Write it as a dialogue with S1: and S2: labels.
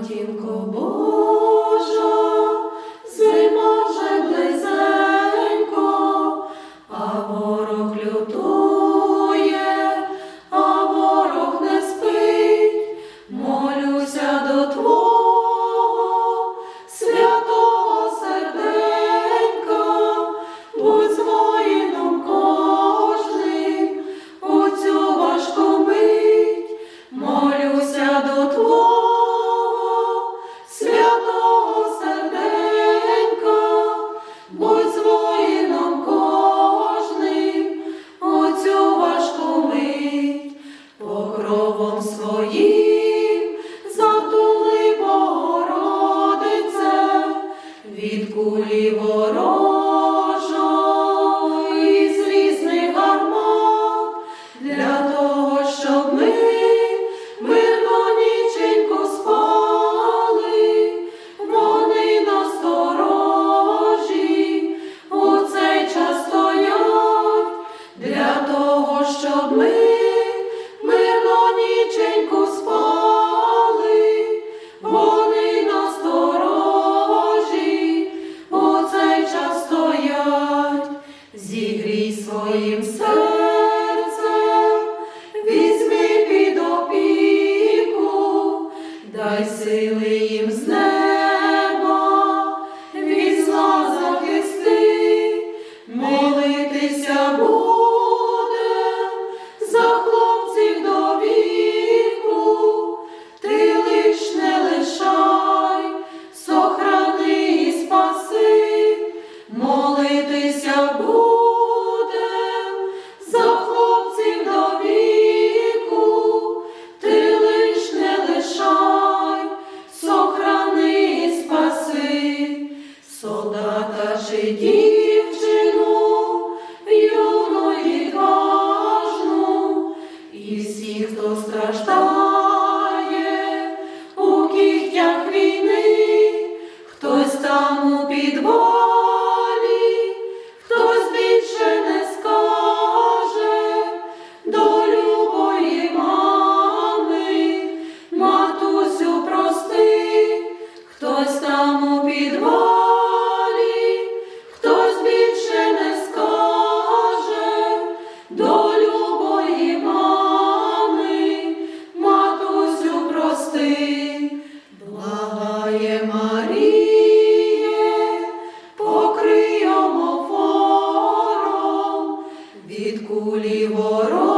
S1: матінко Божа. Holy своїм серцем, візьми під дай сили. від кулі ворог.